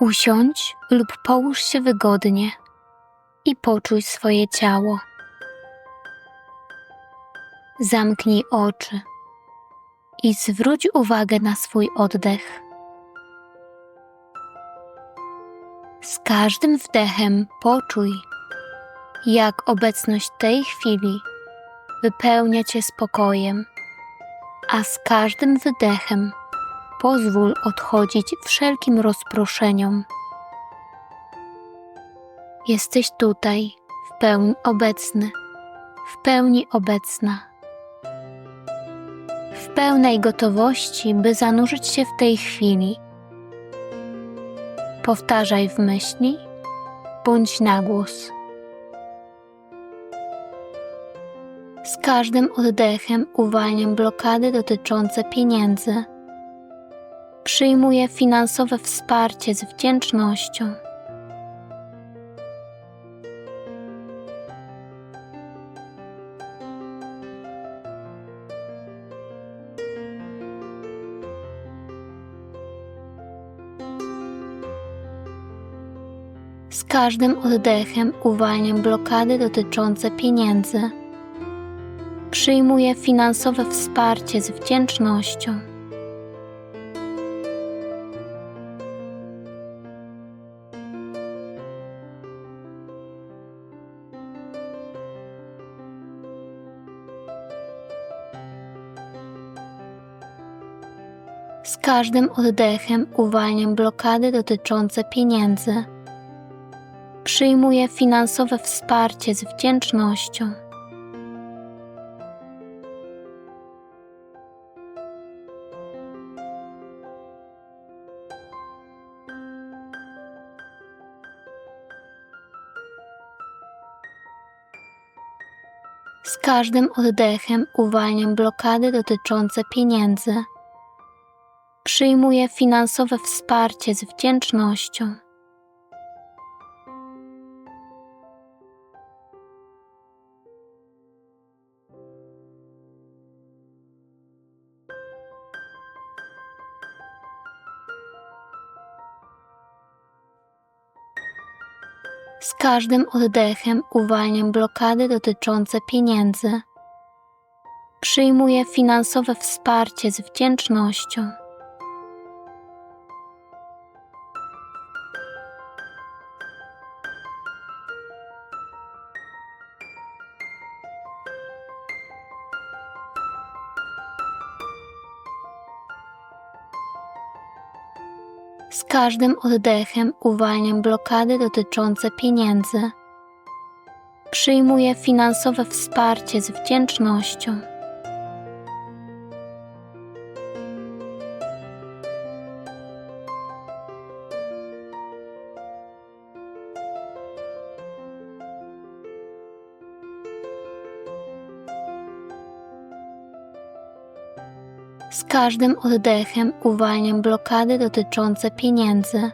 Usiądź lub połóż się wygodnie i poczuj swoje ciało. Zamknij oczy i zwróć uwagę na swój oddech. Z każdym wdechem poczuj, jak obecność tej chwili wypełnia Cię spokojem, a z każdym wydechem pozwól odchodzić wszelkim rozproszeniom. Jesteś tutaj w pełni obecny, w pełni obecna. W pełnej gotowości, by zanurzyć się w tej chwili. Powtarzaj w myśli bądź na głos. Z każdym oddechem uwalniam blokady dotyczące pieniędzy. Przyjmuję finansowe wsparcie z wdzięcznością. Z każdym oddechem uwalniam blokady dotyczące pieniędzy. Przyjmuję finansowe wsparcie z wdzięcznością. Z każdym oddechem uwalniam blokady dotyczące pieniędzy. Przyjmuję finansowe wsparcie z wdzięcznością. Z każdym oddechem uwalniam blokady dotyczące pieniędzy. Przyjmuję finansowe wsparcie z wdzięcznością. Z każdym oddechem uwalniam blokady dotyczące pieniędzy. Przyjmuję finansowe wsparcie z wdzięcznością. Z każdym oddechem uwalniam blokady dotyczące pieniędzy. Przyjmuję finansowe wsparcie z wdzięcznością. Z każdym oddechem uwalniam blokady dotyczące pieniędzy.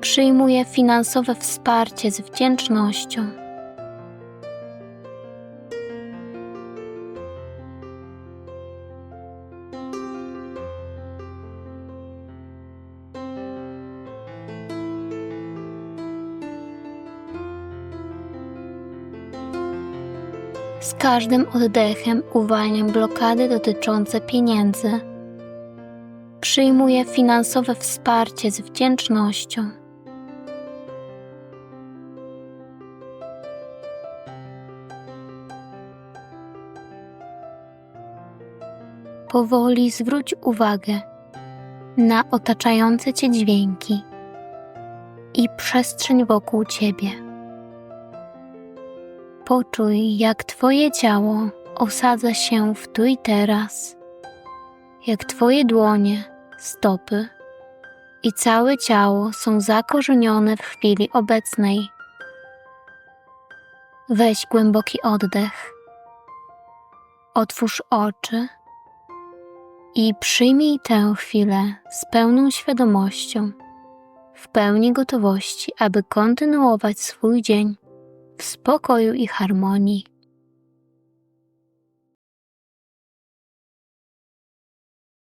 Przyjmuję finansowe wsparcie z wdzięcznością. Z każdym oddechem uwalniam blokady dotyczące pieniędzy. Przyjmuję finansowe wsparcie z wdzięcznością. Powoli zwróć uwagę na otaczające Cię dźwięki i przestrzeń wokół Ciebie. Poczuj, jak Twoje ciało osadza się w tu i teraz, jak Twoje dłonie, stopy i całe ciało są zakorzenione w chwili obecnej. Weź głęboki oddech, otwórz oczy i przyjmij tę chwilę z pełną świadomością, w pełni gotowości, aby kontynuować swój dzień w spokoju i harmonii.